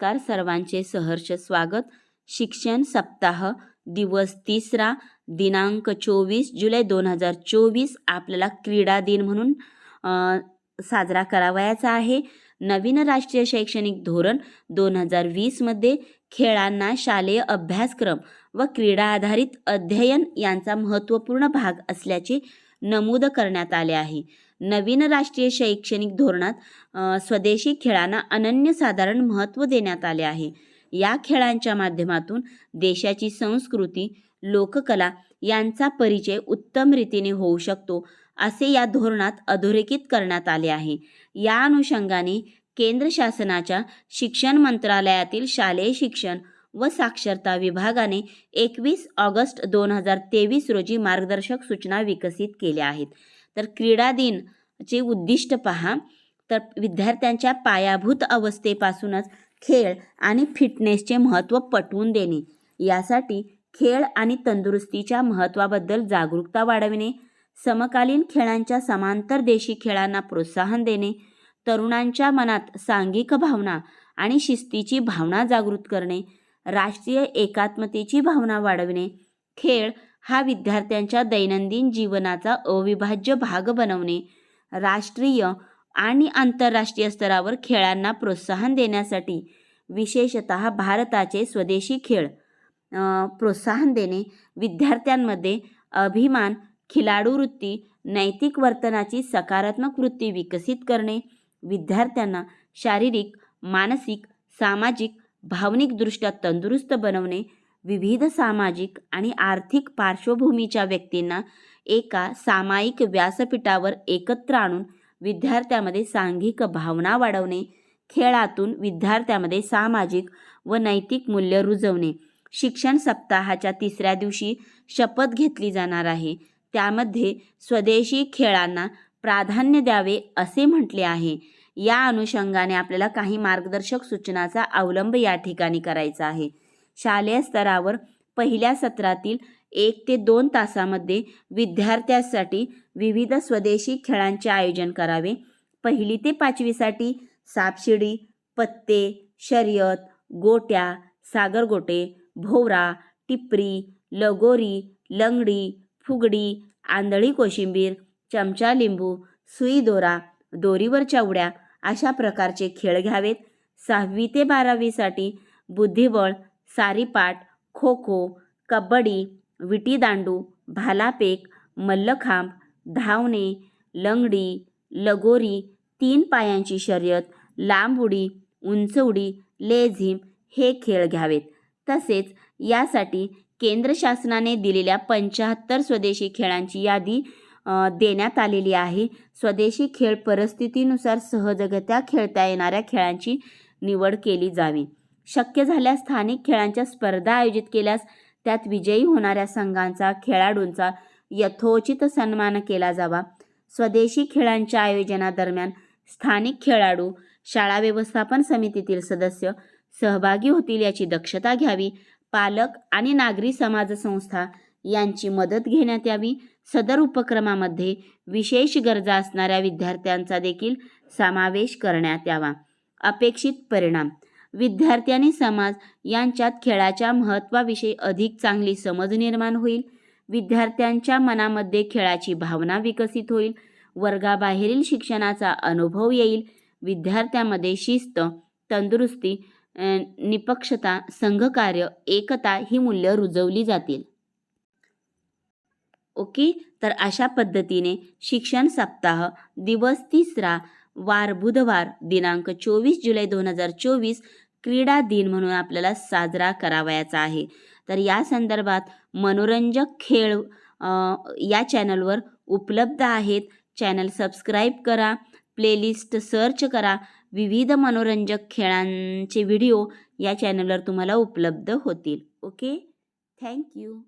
नमस्कार सर्वांचे सहर्ष स्वागत. शिक्षण सप्ताह दिवस तिसरा दिनांक चोवीस जुलै दोन हजार चोवीस आपल्याला क्रीडा दिन म्हणून साजरा करावयाचा आहे. नवीन राष्ट्रीय शैक्षणिक धोरण दोन हजार वीसमध्ये खेळांना शालेय अभ्यासक्रम व क्रीडा आधारित अध्ययन यांचा महत्त्वपूर्ण भाग असल्याचे नमूद करण्यात आले आहे. नवीन राष्ट्रीय शैक्षणिक धोरणात स्वदेशी खेळांना अनन्यसाधारण महत्त्व देण्यात आले आहे. या खेळांच्या माध्यमातून देशाची संस्कृती लोककला यांचा परिचय उत्तम रीतीने होऊ शकतो असे या धोरणात अधोरेखित करण्यात आले आहे. या अनुषंगाने केंद्र शासनाच्या शिक्षण मंत्रालयातील शालेय शिक्षण व साक्षरता विभागाने एकवीस ऑगस्ट दोन हजार तेवीस रोजी मार्गदर्शक सूचना विकसित केल्या आहेत. तर क्रीडा दिन चे उद्दिष्ट पहा तर विद्यार्थ्यांच्या पायाभूत अवस्थेपासूनच खेळ आणि फिटनेसचे महत्त्व पटवून देणे. यासाठी खेळ आणि तंदुरुस्तीच्या महत्त्वाबद्दल जागरूकता वाढविणे समकालीन खेळांच्या समांतर देशी खेळांना प्रोत्साहन देणे तरुणांच्या मनात सांघिक भावना आणि शिस्तीची भावना जागृत करणे राष्ट्रीय एकात्मतेची भावना वाढविणे. खेळ हा विद्यार्थ्यांच्या दैनंदिन जीवनाचा अविभाज्य भाग बनवणे. राष्ट्रीय आणि आंतरराष्ट्रीय स्तरावर खेळांना प्रोत्साहन देण्यासाठी विशेषत भारताचे स्वदेशी खेळ प्रोत्साहन देणे विद्यार्थ्यांमध्ये अभिमान खिलाडू वृत्ती नैतिक वर्तनाची सकारात्मक वृत्ती विकसित करणे विद्यार्थ्यांना शारीरिक मानसिक सामाजिक भावनिकदृष्ट्या तंदुरुस्त बनवणे विविध सामाजिक आणि आर्थिक पार्श्वभूमीच्या व्यक्तींना एका सामायिक व्यासपीठावर एकत्र आणून विद्यार्थ्यामध्ये सांघिक भावना वाढवणे खेळातून विद्यार्थ्यामध्ये सामाजिक व नैतिक मूल्य रुजवणे. शिक्षण सप्ताहाच्या तिसऱ्या दिवशी शपथ घेतली जाणार आहे. त्यामध्ये स्वदेशी खेळांना प्राधान्य द्यावे असे म्हटले आहे. या अनुषंगाने आपल्याला काही मार्गदर्शक सूचनाचा अवलंब या ठिकाणी करायचा आहे. शालेय स्तरावर पहिल्या सत्रातील एक ते दोन तासामध्ये विद्यार्थ्यांसाठी विविध स्वदेशी खेळांचे आयोजन करावे. पहिली ते पाचवीसाठी सापशिडी पत्ते शर्यत गोट्या सागरगोटे भोवरा टिपरी लगोरी लंगडी फुगडी आंधळी कोशिंबीर चमचा लिंबू सुई दोरा दोरीवरच्या उड्या अशा प्रकारचे खेळ घ्यावेत. सहावी ते बारावीसाठी बुद्धिबळ सारीपाट खो खो कबड्डी विटीदांडू भालापेक मल्लखांब धावणे लंगडी लगोरी तीन पायांची शर्यत लांब उडी उंच उडी लेझिम हे खेळ घ्यावेत. तसेच यासाठी केंद्र शासनाने दिलेल्या पंच्याहत्तर स्वदेशी खेळांची यादी देण्यात आलेली आहे. स्वदेशी खेळ परिस्थितीनुसार सहजगत्या खेळता येणाऱ्या खेळांची निवड केली जावी. शक्य झाल्यास स्थानिक खेळांच्या स्पर्धा आयोजित केल्यास त्यात विजयी होणाऱ्या संघांचा खेळाडूंचा यथोचित सन्मान केला जावा. स्वदेशी खेळांच्या आयोजनादरम्यान स्थानिक खेळाडू शाळा व्यवस्थापन समितीतील सदस्य सहभागी होतील याची दक्षता घ्यावी. पालक आणि नागरी समाज संस्था यांची मदत घेण्यात यावी. सदर उपक्रमामध्ये विशेष गरजा असणाऱ्या विद्यार्थ्यांचा देखील समावेश करण्यात यावा. अपेक्षित परिणाम विद्यार्थी आणि समाज यांच्यात खेळाच्या महत्त्वाविषयी अधिक चांगली समज निर्माण होईल. विद्यार्थ्यांच्या मनामध्ये खेळाची भावना विकसित होईल. वर्गाबाहेरील शिक्षणाचा अनुभव येईल. विद्यार्थ्यामध्ये शिस्त तंदुरुस्ती निपक्षता संघकार्य एकता ही मूल्य रुजवली जातील. ओके? तर अशा पद्धतीने शिक्षण सप्ताह दिवस तिसरा वार बुधवार दिनांक चोवीस जुलै दोन हजार चोवीस क्रीडा दिन म्हणून आपल्याला साजरा करावयाचा आहे. तर या संदर्भात मनोरंजक खेळ या चॅनलवर उपलब्ध आहेत. चॅनल सबस्क्राईब करा प्लेलिस्ट सर्च करा. विविध मनोरंजक खेळांचे व्हिडिओ या चॅनलवर तुम्हाला उपलब्ध होतील. ओके? थँक्यू